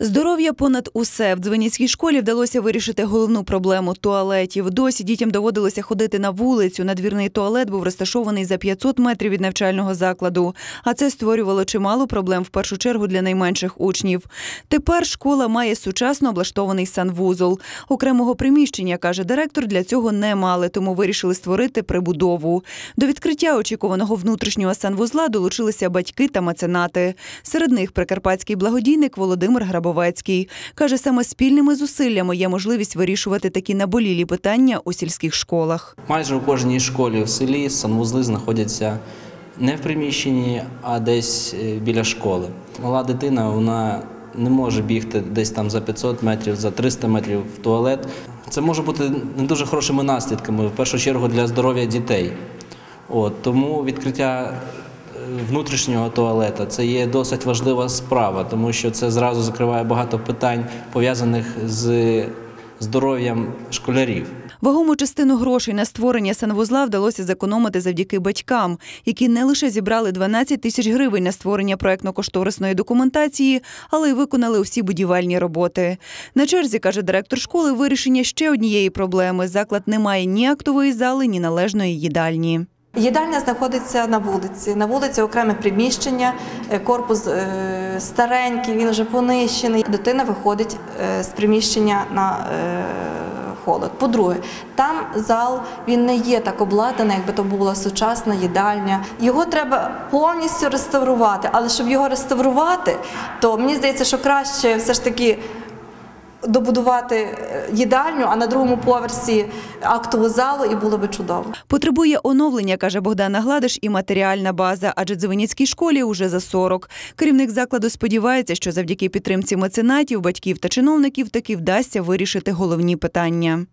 Здоров'я понад усе в Дзвеніцькій школі вдалося вирішити головну проблему туалетів. Досі дітям доводилося ходити на вулицю. Надвірний туалет був розташований за 500 метрів від навчального закладу. А це створювало чимало проблем в першу чергу для найменших учнів. Тепер школа має сучасно облаштований санвузол. Окремого приміщення, каже директор, для цього не мали, тому вирішили створити прибудову. До відкриття очікуваного внутрішнього санвузла долучилися батьки та меценати. Серед них прикарпатський благодійник Володимир Грабовецький. Каже, саме спільними зусиллями є можливість вирішувати такі наболілі питання у сільських школах. Майже у кожній школі в селі санвузли знаходяться не в приміщенні, а десь е, біля школи. Мала дитина вона не може бігти десь там за 500 метрів, за 300 метрів в туалет. Це може бути не дуже хорошими наслідками, в першу чергу для здоров'я дітей. От, тому відкриття внутрішнього туалета це є досить важлива справа, тому що це зразу закриває багато питань пов'язаних з здоров'ям школярів. Вагому частину грошей на створення санвузла вдалося зекономити завдяки батькам, які не лише зібрали 12 тисяч гривень на створення проектно-кошторисної документації, але й виконали усі будівельні роботи. На черзі каже директор школи вирішення ще однієї проблеми: заклад не має ні актової зали, ні належної їдальні. Їдальня знаходиться на вулиці. На вулиці окреме приміщення, е, корпус е, старенький, він вже понищений. Дитина виходить е, з приміщення на холод. По-друге, там зал він не є так обладнаний, якби то була сучасна їдальня. Його треба повністю реставрувати. Але щоб його реставрувати, то мені здається, що краще все ж таки добудувати е, їдальню, а на другому поверсі актову залу, і було би чудово. Потребує оновлення, каже Богдана Гладиш, і матеріальна база, адже Дзвеніцькій школі уже за 40. Керівник закладу сподівається, що завдяки підтримці меценатів, батьків та чиновників таки вдасться вирішити головні питання.